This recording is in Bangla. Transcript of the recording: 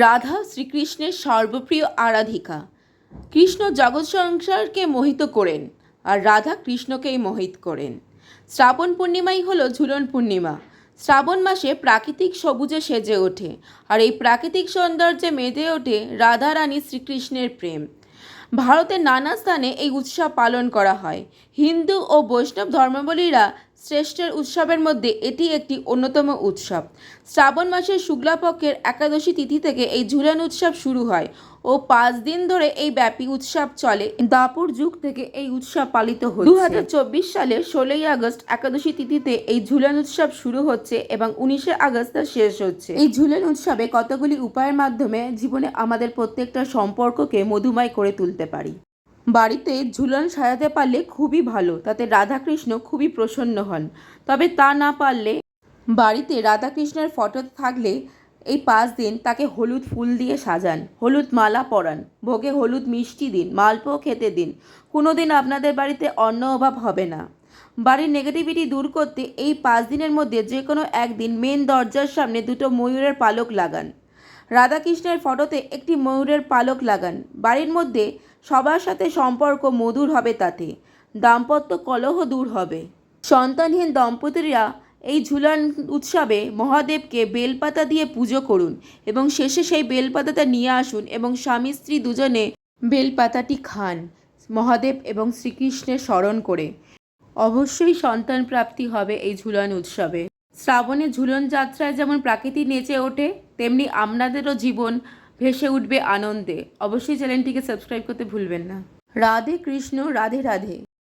রাধা শ্রীকৃষ্ণের সর্বপ্রিয় আরাধিকা। কৃষ্ণ জগৎ সংসারকে মোহিত করেন আর রাধা কৃষ্ণকেই মোহিত করেন। শ্রাবণ পূর্ণিমাই হলো ঝুলন পূর্ণিমা। শ্রাবণ মাসে প্রাকৃতিক সবুজে সেজে ওঠে আর এই প্রাকৃতিক সৌন্দর্যে মেতে ওঠে রাধা রানী শ্রীকৃষ্ণের প্রেম। ভারতের নানা স্থানে এই উৎসব পালন করা হয়। হিন্দু ও বৈষ্ণব ধর্মাবলীরা শ্রেষ্ঠের উৎসবের মধ্যে এটি একটি অন্যতম উৎসব। শ্রাবণ মাসের শুক্লাপক্ষের একাদশী তিথি থেকে এই ঝুলন উৎসব শুরু হয় ও পাঁচ দিন ধরে এই ব্যাপী উৎসব চলে। দাপুর যুগ থেকে এই উৎসব পালিত হচ্ছে। দু হাজার চব্বিশ সালের ষোলোই আগস্ট একাদশী তিথিতে এই ঝুলন উৎসব শুরু হচ্ছে এবং উনিশে আগস্ট শেষ হচ্ছে। এই ঝুলন উৎসবে কতগুলি উপায়ের মাধ্যমে জীবনে আমাদের প্রত্যেকটা সম্পর্ককে মধুময় করে তুলতে পারি? বাড়িতে ঝুলন সাজাতে পারলে খুবই ভালো, তাতে রাধাকৃষ্ণ খুবই প্রসন্ন হন। তবে তা না পারলে বাড়িতে রাধাকৃষ্ণের ফটো থাকলে এই পাঁচ দিন তাকে হলুদ ফুল দিয়ে সাজান, হলুদ মালা পরান, ভোগে হলুদ মিষ্টি দিন মালপোও খেতে দিন। কোনো দিন আপনাদের বাড়িতে অন্ন অভাব হবে না। বাড়ির নেগেটিভিটি দূর করতে এই পাঁচ দিনের মধ্যে যে কোনো একদিন মেন দরজার সামনে দুটো ময়ূরের পালক লাগান। রাধাকৃষ্ণের ফটোতে একটি ময়ূরের পালক লাগান। বাড়ির মধ্যে সবার সাথে সম্পর্ক মধুর হবে তাতে। দাম্পত্য কলহ দূর হবে। সন্তানহীন দম্পতিরা এই ঝুলান উৎসবে মহাদেবকে বেলপাতা দিয়ে পুজো করুন এবং শেষে সেই বেলপাতাটা নিয়ে আসুন এবং স্বামী স্ত্রী দুজনে বেলপাতাটি খান, মহাদেব এবং শ্রীকৃষ্ণের স্মরণ করে। অবশ্যই সন্তান প্রাপ্তি হবে এই ঝুলান উৎসবে। শ্রাবণে ঝুলন যাত্রায় যেমন প্রাকৃতি নেচে ওঠে, তেমনি আপনাদেরও জীবন ভেসে উঠবে আনন্দে। অবশ্যই চ্যানেলটিকে সাবস্ক্রাইব করতে ভুলবেন না। রাধে কৃষ্ণ, রাধে রাধে।